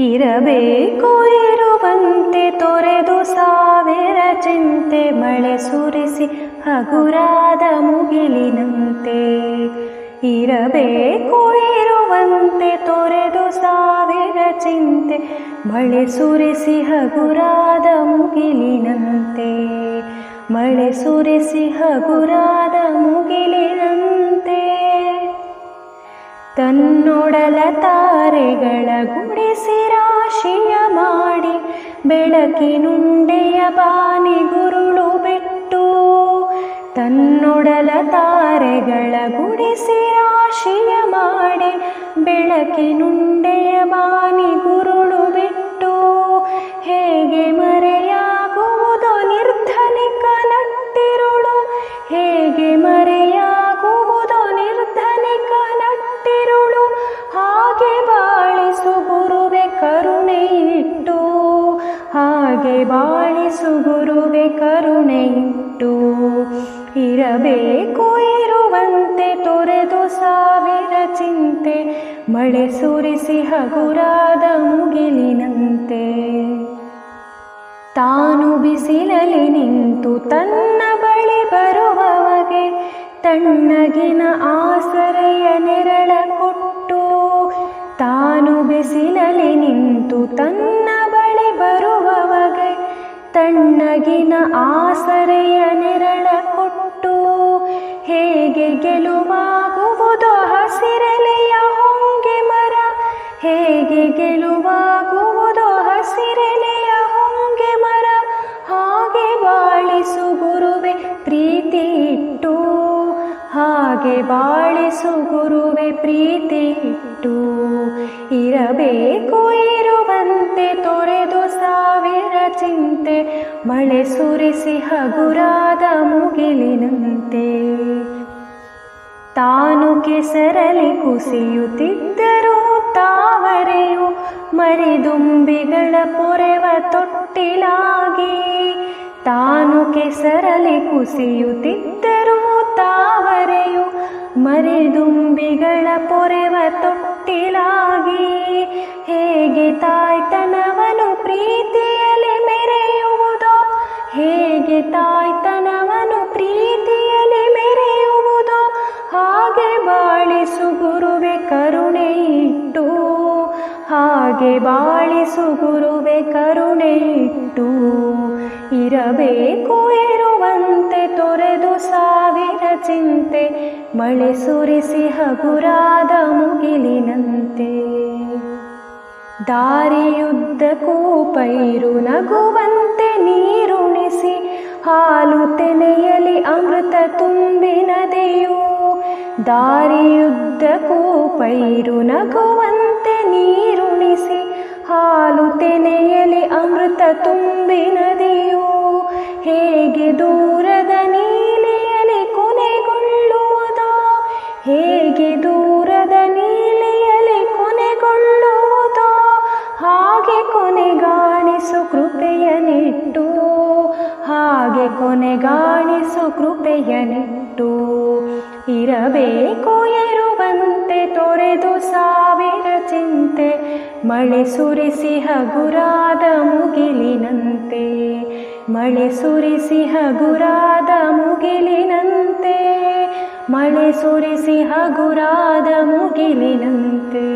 ಇರಬೇಕು ಇರುವಂತೆ ತೊರೆದು ಸಾವಿರ ಚಿಂತೆ ಮಳೆ ಸುರಿಸಿ ಹಗುರಾದ ಮುಗಿಲಿನಂತೆ. ಇರಬೇಕು ಇರುವಂತೆ ತೊರೆದು ಸಾವಿರ ಚಿಂತೆ ಮಳೆ ಸುರಿಸಿ ಹಗುರಾದ ಮುಗಿಲಿನಂತೆ. ಮಳೆ ಸುರಿಸಿ ಹಗುರಾದ ತನ್ನೊಡಲ ತಾರೆಗಳ ಗುಡಿಸಿ ರಾಶಿಯ ಮಾಡಿ ಬೆಳಕಿನುಂಡೆಯ ಬಾನಿ ಗುರುಳು ಬಿಟ್ಟು ತನ್ನೊಡಲ ತಾರೆಗಳ ಗುಡಿಸಿ ರಾಶಿಯ ಮಾಡಿ ಬೆಳಕಿನುಂಡೆಯ ಬಾನಿ ಹಾಗೆ ಬಾಳಿಸು ಗುರುವೆ ಕರುಣೆ ಇಟ್ಟು ಇರಬೇಕು ಇರುವಂತೆ ತೊರೆದು ಸಾವಿರ ಚಿಂತೆ, ಮಳೆ ಸುರಿಸಿ ಹಗುರಾದ ಮುಗಿಲಿನಂತೆ. ತಾನು ಬಿಸಿಲಲ್ಲಿ ನಿಂತು ತನ್ನ ಬಳಿ ಬರುವವಗೆ ತಣ್ಣಗಿನ ಆಸರೆಯ ನೆರಳ ಕೊಟ್ಟು, ತಾನು ಬಿಸಿಲಲ್ಲಿ ನಿಂತು ತನ್ನ ತಣ್ಣಗಿನ ಆಸರೆಯ ನೆರಳ ಕೊಟ್ಟು ಹೇಗೆ ಗೆಲುವಾಗುವುದು ಹಸಿರೆಲೆಯ ಹೊಂಗೆ ಮರ? ಹೇಗೆ ಗೆಲುವಾಗುವುದು ಹಸಿರೆಲೆಯ ಹೊಂಗೆ ಮರ? ಹಾಗೆ ಬಾಳಿಸು ಗುರುವೆ ಪ್ರೀತಿ ಇಟ್ಟು ಹಾಗೆ ಬಾಳಿಸು ಗುರುವೆ ಪ್ರೀತಿ ಇಟ್ಟು ಇರಬೇಕು ಇರುವಂತೆ ತೊರೆದು ಸಾವಿರ ಚಿಂತೆ, ಮಳೆ ಸುರಿಸಿ ಹಗುರಾದ ಮುಗಿಲಿನಂತೆ. ತಾನು ಕೆಸರಲಿ ಕುಸಿಯುತ್ತಿದ್ದರೂ ತಾವರೆಯು ಮರಿದುಂಬಿಗಳ ಪೊರೆವ ತೊಟ್ಟಿಲಾಗಿ, ತಾನು ಕೆಸರಲಿ ಕುಸಿಯುತ್ತಿದ್ದರೂ ತಾವರೆಯು ಮರಿದುಂಬಿಗಳ ಪೊರೆವ ತೊಟ್ಟಿಲಾಗಿ, ಹೇಗೆ ತಾಯ್ತನವನು ಹೇಗೆ ತಾಯ್ತನವನು ಪ್ರೀತಿಯಲ್ಲಿ ಮೆರೆಯುವುದೋ, ಹಾಗೆ ಬಾಳಿಸು ಗುರುವೆ ಕರುಣೆ ಇಟ್ಟು, ಹಾಗೆ ಬಾಳಿಸು ಗುರುವೆ ಕರುಣೆ ಇಟ್ಟು, ಇರಬೇಕು ಇರುವಂತೆ ತೊರೆದು ಸಾವಿರ ಚಿಂತೆ, ಮಳೆ ಸುರಿಸಿ ಹಗುರಾದ ಮುಗಿಲಿನಂತೆ. ದಾರಿಯುದ್ದಕ್ಕೂ ಪೈರು ನಗುವಂತೆ ನೀರುಣಿಸಿ ಹಾಲು ತೆನೆಯಲಿ ಅಮೃತ ತುಂಬಿ ನದಿಯು ದಾರಿಯುದ್ದಕ್ಕೂ ಪೈರು ನಗುವಂತೆ ನೀರುಣಿಸಿ ಹಾಲು ತೆನೆಯಲಿ ಅಮೃತ ತುಂಬಿ ನದಿಯು ಹೇಗೆ ದೂರದ ಕೊನೆಗಾಣಿಸು ಕೃಪೆಯನಿಟ್ಟು ಇರಬೇಕು ಇರುವಂತೆ ತೊರೆದು ಸಾವಿರ ಚಿಂತೆ, ಮಳೆ ಸುರಿಸಿ ಹಗುರಾದ ಮುಗಿಲಿನಂತೆ. ಮಳೆ ಸುರಿಸಿ ಹಗುರಾದ ಮುಗಿಲಿನಂತೆ, ಮಳೆ ಸುರಿಸಿ ಹಗುರಾದ ಮುಗಿಲಿನಂತೆ.